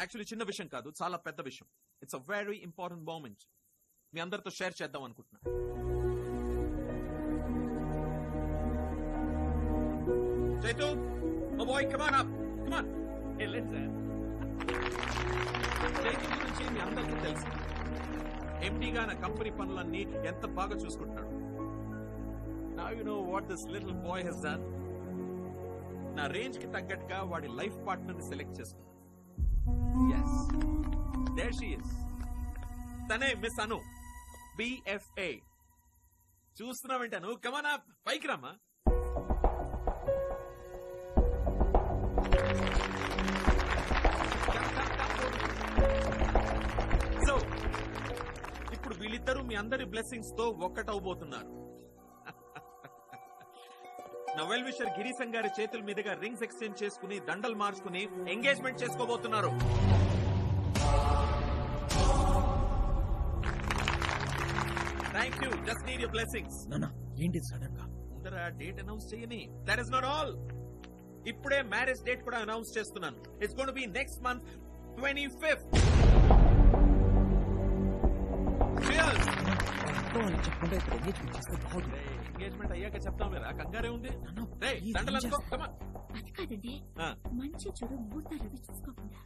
Actually చిన్న విషయం కాదు చాలా పెద్ద విషయం. It's a very important moment మీ అందరితో షేర్ చేద్దాం అనుకుంటున్నా. Chaitu oh boy come on up come on Chaitu గురించి మీ అందరికీ తెలుసు. ఎండిగా నా కంపెనీ పనులన్నీ ఎంత బాగా చూసుకుంటున్నాడు. నా you know what this little boy he's done నా రేంజ్కి తగ్గట్టుగా వాడి లైఫ్ పార్ట్నర్ని సెలెక్ట్ చేసుకున్నాను there she is. తనే మిస్ అను. బిఎఫ్ఏ చూస్తున్నా వింటాను కమనా పైకి రామా సో ఇప్పుడు వీళ్ళిద్దరూ మీ అందరి బ్లెస్సింగ్స్తో ఒక్కటవబోతున్నారు. నవెల్ విషర్ గిరీశం గారి చేతుల మీదుగా రింగ్స్ ఎక్స్చేంజ్ చేసుకుని దండలు మార్చుకుని engagement చేసుకోబోతున్నారు. Thank you just need your blessings నాన్న ఏంటి సడన్గా? ముందర డేట్ అనౌన్స్ చేయని. దట్ ఇస్ నాట్ ఆల్ ఇప్పుడే మ్యారేజ్ డేట్ కూడా అనౌన్స్ చేస్తున్నాను. It's gonna be next month twenty fifth engagement చేస్తే బాగుంటుంది. ఎంగేజ్మెంట్ అయ్యాక చెప్తాం కదా కంగారే ఉంది. అది కాదండి. ఆ. మంచి చెడు ముహూర్తాలు చూసుకోకుండా.